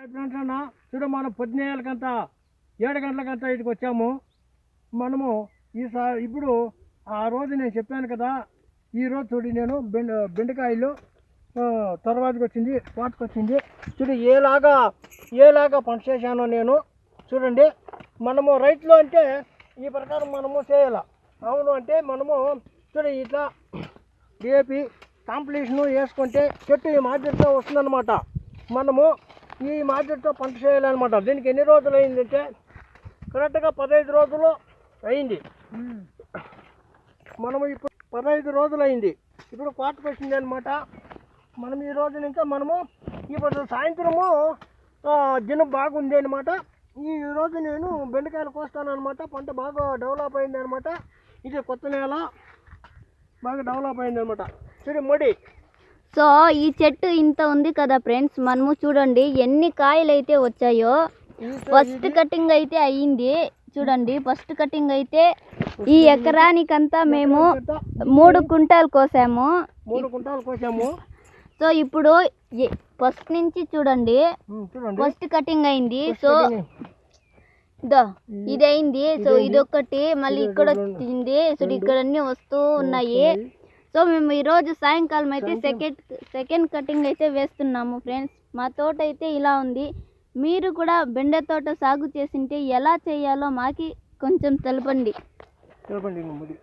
Friends అన్న చూడు మనం పొద్దునేళ్ళకంతా ఏడు గంటలకంతా ఇటుకు వచ్చాము మనము ఈసారి ఇప్పుడు ఆ రోజు నేను చెప్పాను కదా ఈ రోజు చూడు నేను బెండ బెండకాయలు తర్వాతకి వచ్చింది పాతకు వచ్చింది చూడు ఏలాగా ఏలాగా పంట చేశానో నేను. చూడండి మనము రైతులు అంటే ఈ ప్రకారం మనము చేయాలి. అవును అంటే మనము చూడు ఇట్లా డిఏపి కాంప్లీషను వేసుకుంటే చెట్టు ఈ మాదిరిగా వస్తుందన్నమాట. మనము ఈ మార్కెట్తో పంట చేయాలన్నమాట. దీనికి ఎన్ని రోజులు అయిందంటే కరెక్ట్గా పదహైదు రోజులు అయింది. మనము ఇప్పుడు పదహైదు రోజులు అయింది ఇప్పుడు కోతకు వచ్చింది అనమాట మనం ఈ రోజు ఇంకా మనము ఇప్పుడు సాయంత్రము దినం బాగుంది అనమాట ఈ రోజు నేను బెండకాయలు కోస్తాను అనమాట పంట బాగా డెవలప్ అయింది అనమాట ఇది కొత్త నేల. బాగా డెవలప్ అయింది అనమాట సరే మడి. సో ఈ చెట్టు ఇంత ఉంది కదా ఫ్రెండ్స్. మనము చూడండి ఎన్ని కాయలు అయితే వచ్చాయో ఫస్ట్ కటింగ్ అయితే అయ్యింది. చూడండి ఫస్ట్ కటింగ్ అయితే ఈ ఎకరానికంతా మేము మూడు కుంటాలు కోసాము. మూడు కుంటాలు కోసాము. సో ఇప్పుడు ఫస్ట్ నుంచి చూడండి. ఫస్ట్ కటింగ్ అయింది. సో ఇదో ఇది అయింది సో ఇది ఒకటి మళ్ళీ ఇక్కడ వచ్చింది. సో ఇక్కడ అన్ని వస్తూ ఉన్నాయి. సో మేము ఈరోజు సాయంకాలం అయితే సెకండ్ సెకండ్ కటింగ్ అయితే వేస్తున్నాము ఫ్రెండ్స్ మా తోట అయితే ఇలా ఉంది. మీరు కూడా బెండ తోట సాగు చేసింటే ఎలా చేయాలో మాకి కొంచెం తెలపండి. ముడి.